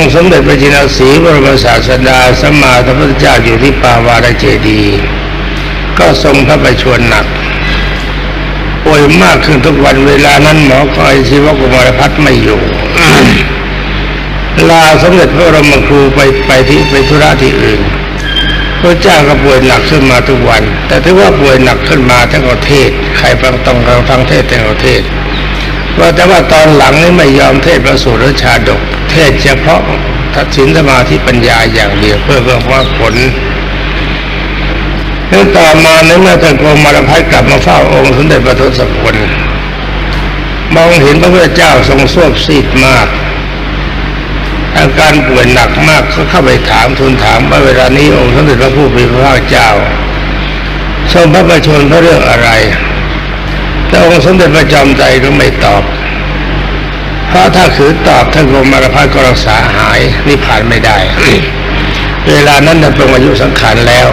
องค์สมเด็จพระจินสีบรมศาสดาสมมาสัมพุทธเจ้าอยู่ที่ป่าวารเจดีก็ทรงพระประชวรหนักป่วยมากขึ้นทุกวันเวลานั้นหมอคอยชีวกุมารพัฒน์ไม่อยู่ลาสมเด็จพระรมครูไปไปที่ไปธุระที่อื่น พระเจ้าก็ป่วยหนักขึ้นมาทุกวัน แต่ถือว่าป่วยหนักขึ้นมาทั้งประเทศใครฟังต้องเราฟังเทศทั้งประเทศว่าแต่ว่าตอนหลังนี่ไม่ยอมเทศประสูตรชาดก เทศเฉพาะทัศนสมาธิปัญญาอย่างเดียวเพื่อเพื่อว่าผลแล้วต่อมาในเมื่อท่านกรมมารพัฒน์กลับมาเฝ้าองค์สมเด็จพระทศพลมองเห็นพระพุทธเจ้าทรงสวบซีดมากอาการป่วยหนักมากเขาเข้าไปถามทูลถามว่าเวลานี้องค์สมเด็จพระผู้เป็นพระเจ้าทรงพระประชวรพระเรื่องอะไรแต่องค์สมเด็จพระจอมใจก็ไม่ตอบ เพราะถ้าขือตอบท่านกรมมารพัฒก็รักษาหายนิพพานไม่ได้ เวลานั้นท่านเป็นอายุสังขารแล้ว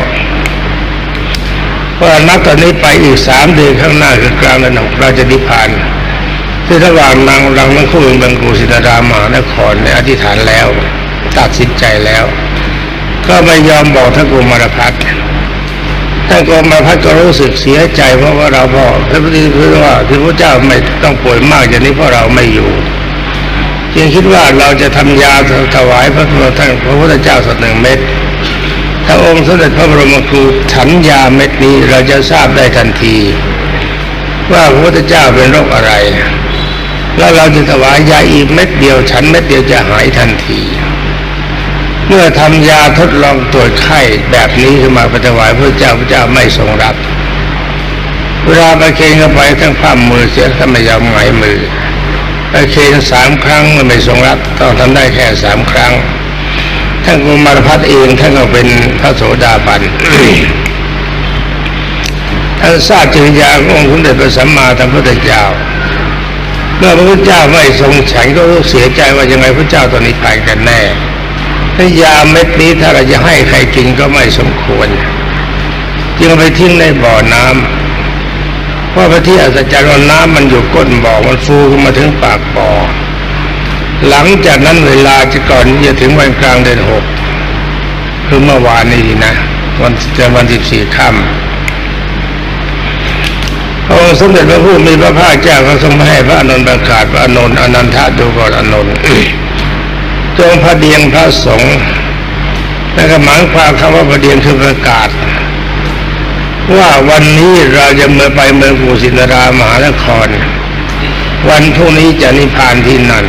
เพราะนับตอนนี้ไปอีกสามเดือนข้างหน้าคือกลางเดือนหกเราจะนิพพานที่ระหว่างนางรังทั้งคู่เป็นบังกูสิตารามหานครในอธิษฐานแล้ว ตัดสินใจแล้ว ก็ไม่ยอมบอกท่านกุมารพัฒท่านกุมารพัฒก็รู้สึกเสียใจเพราะว่าเราบอพระพุทธเจ้าว่าที่พระเจ้าไม่ต้องป่วยมากอย่างนี้เพราะเราไม่อยู่ จึงคิดว่าเราจะทำยาถวายพระพุทธท่านพระพุทธเจ้าสักหนึ่งเม็ดถ้าองค์สมเด็จพระบรมครูฉันยาเม็ดนี้เราจะทราบได้ทันที ว่าพระพุทธเจ้าเป็นโรคอะไร แล้วเราจะถวายยาอีกเม็ดเดียวฉันเม็ดเดียวจะหายทันที เมื่อทำยาทดลองตรวจไข้แบบนี้ขึ้นมาไปถวายพระเจ้าพระเจ้าไม่ทรงรับเวลาไปเคนเข้าไปทั้งพัมมือเสียท่านไม่ยอมหงายมือ ไปเคนสามครั้งมันไม่ทรงรับต้องทำได้แค่สามครั้งท่านกุมารพัฒน์เองท่านก็เป็นพระโสดาบันท่านทราบจริยาของค์สมเด็จพระสัมมาสัมพุทธเจ้าเมื่อพระพุทธเจ้าไม่ทรงฉันก็รู้เสียใจว่ายังไงพระเจ้าตอนนี้ตายกันแน่ถ้ายาเม็ดนี้ถ้าเราจะให้ใครกินก็ไม่สมควร จึงไปทิ้งในบ่อน้ำ เพราะพระที่อัศจรรย์ว่าน้ำมันอยู่ก้นบ่อมันฟูขึ้นมาถึงปากบ่อหลังจากนั้นเวลาจะก่อนจะถึงวันกลางเดือนหกคือเมื่อวานนี้นะ วันจะวันสิบสี่ค่ำพระองค์สมเด็จพระผู้มีพระภาคเจ้าก็ทรงให้พระอนนท์ประกาศพระอนนท์อนันทาดูก่อนอนนท์จงพระเดียงพระสงฆ์แล้วก็หมายความคำว่าพระเดียงคือประกาศ ว่าวันนี้เราจะเมื่อไปเมืองกุสินารามหานคร วันพรุ่งนี้จะนิพพานที่นั่น